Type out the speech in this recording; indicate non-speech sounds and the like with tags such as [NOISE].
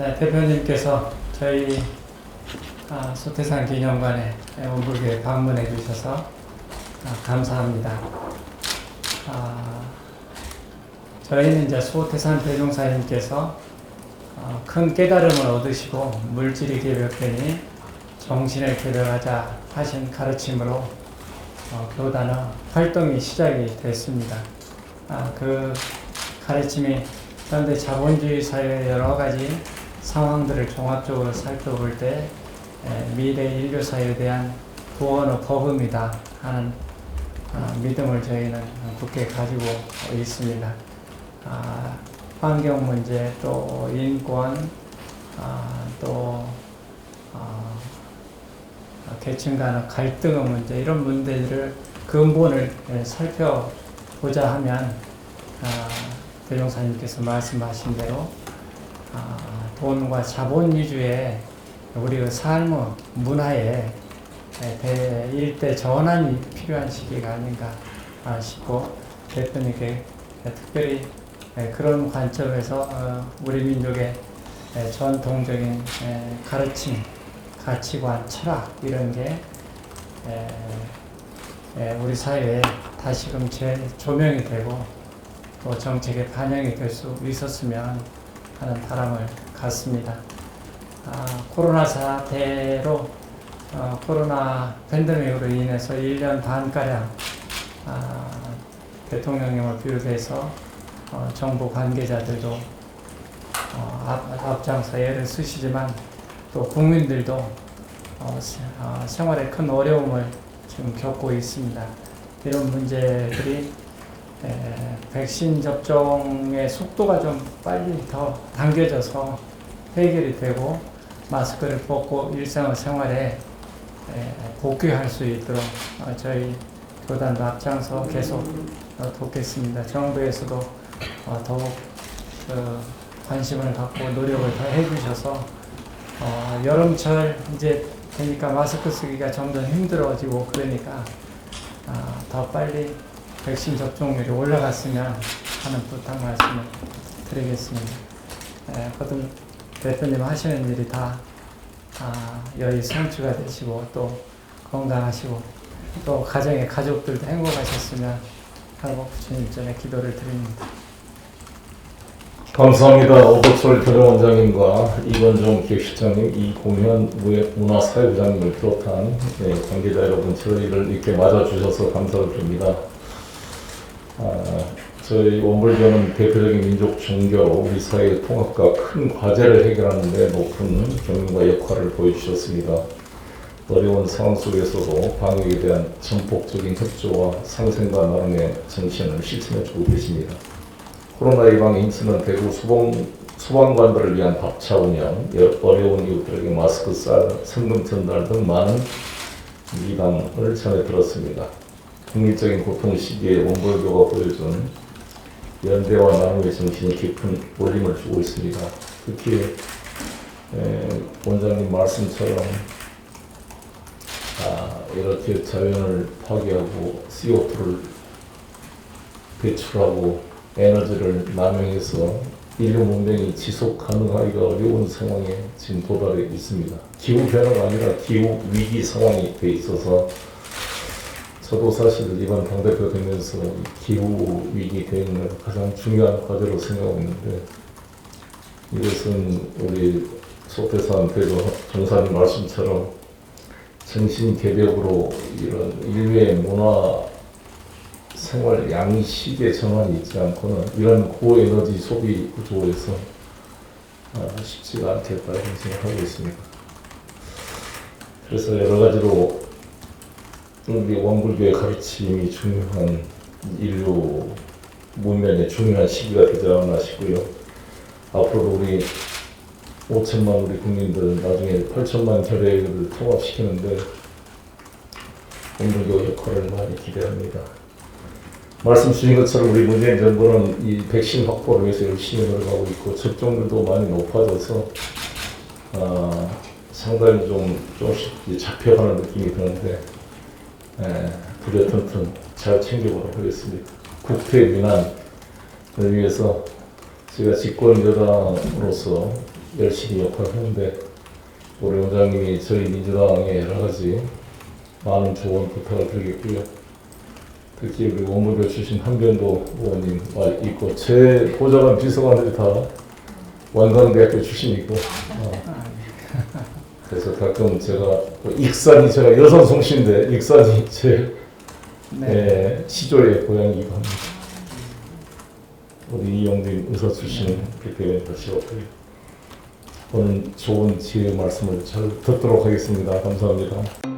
네, 대표님께서 저희 아, 소태산 기념관에 원불교에 방문해 주셔서 아, 감사합니다. 아, 저희는 이제 소태산 대종사님께서 어, 큰 깨달음을 얻으시고 물질이 개벽되니 정신을 개벽하자 하신 가르침으로 어, 교단의 활동이 시작이 됐습니다. 아, 그 가르침이 현대 자본주의 사회의 여러 가지 상황들을 종합적으로 살펴볼 때 에, 미래 인류 사회에 대한 구원의 법음이다 하는 아, 믿음을 저희는 굳게 가지고 있습니다. 아, 환경 문제, 또 인권, 아, 또 아, 계층 간의 갈등의 문제 이런 문제들을 근본을 예, 살펴보자 하면 아, 대종사님께서 말씀하신 대로 아, 돈과 자본 위주의 우리의 삶의 문화에 일대 전환이 필요한 시기가 아닌가 아, 싶고 대표님께 특별히 예, 그런 관점에서 어, 우리 민족의 예, 전통적인 예, 가르침, 가치관, 철학 이런 게 우리 사회에 다시금 재조명이 되고 또 정책에 반영이 될 수 있었으면 하는 바람을 갖습니다. 아, 코로나 사태로 어, 코로나 팬데믹으로 인해서 1년 반가량 아, 대통령님을 비롯해서 어, 정부 관계자들도 어, 앞, 앞장서 애를 쓰시지만 또 국민들도 어, 세- 어, 생활에 큰 어려움을 지금 겪고 있습니다. 이런 문제들이 에, 백신 접종의 속도가 좀 빨리 더 당겨져서 해결이 되고 마스크를 벗고 일상의 생활에 에, 복귀할 수 있도록 어, 저희 교단도 앞장서 계속 어, 돕겠습니다. 정부에서도 어, 더욱 그 관심을 갖고 노력을 더 해주셔서 어, 여름철 이제 되니까 마스크 쓰기가 점점 힘들어지고 그러니까 아, 더 빨리 백신 접종률이 올라갔으면 하는 부탁 말씀을 드리겠습니다. 에, 거듭 대표님 하시는 일이 다 아, 여의 성취가 되시고 또 건강하시고 또 가정의 가족들도 행복하셨으면 하고 주님 전에 기도를 드립니다. 감사합니다. 오복철 교정원장님과 이건종 기획실장님, 이공현 문화사회부장님을 비롯한 예, 관계자 여러분 저희를 이렇게 맞아주셔서 감사를 드립니다. 아, 저희 원불교는 대표적인 민족 종교로 우리 사회의 통합과 큰 과제를 해결하는 데 높은 경륜과 역할을 보여주셨습니다. 어려운 상황 속에서도 방역에 대한 전폭적인 협조와 상생과 나눔의 정신을 실천해주고 계십니다. 코로나 예방 인치는 대구 소방, 소방관들을 위한 밥차 운영, 여- 어려운 이웃들에게 마스크 쌀, 성금 전달 등 많은 미담을 전해 들었습니다. 국민적인 고통 시기에 원불교가 보여준 연대와 나눔의 정신이 깊은 울림을 주고 있습니다. 특히 에, 원장님 말씀처럼 아, 이렇게 자연을 파괴하고 CO2를 배출하고 에너지를 남용해서 인류 문명이 지속 가능하기가 어려운 상황에 지금 도달해 있습니다. 기후 변화가 아니라 기후 위기 상황이 돼 있어서 저도 사실 이번 당대표 되면서 이 기후 위기 대응을 가장 중요한 과제로 생각하고 있는데 이것은 우리 대조 정사님 말씀처럼 정신 개벽으로 이런 인류의 문화 생활 양식의 전환이 있지 않고는 이런 고에너지 소비 구조에서 아, 쉽지가 않겠다 생각하고 있습니다. 그래서 여러 가지로 우리 원불교의 가르침이 중요한 인류 문명의 중요한 시기가 되지 않나 싶고요. 앞으로 우리 5천만 우리 국민들 나중에 8천만 결례를 통합시키는데 원불교 역할을 많이 기대합니다. 말씀 주신 것처럼 우리 문재인 정부는 이 백신 확보를 위해서 열심히 노력하고 있고 접종률도 많이 높아져서 아, 상당히 좀 조금씩 잡혀가는 느낌이 드는데 에, 부려튼튼 잘 챙겨보도록 하겠습니다. 국회 민안을 위해서 제가 집권 여당으로서 열심히 역할을 하는데 우리 원장님이 저희 민주당에 여러 가지 많은 조언 부탁을 드리겠고요. 특히 우리 원무교 출신 한변도 의원님 와 있고 제 보좌관 비서관들이 다 완강대학교 출신이고 어, [LAUGHS] 그래서 가끔 제가 또 익산이 제가 여성 송신데 익산이 제 네. 예, 시조의 고향이기도 합니다. 우리 이용진 의사 출신 대표님 다시 왔고요. 오늘 좋은 지혜 말씀을 잘 듣도록 하겠습니다. 감사합니다.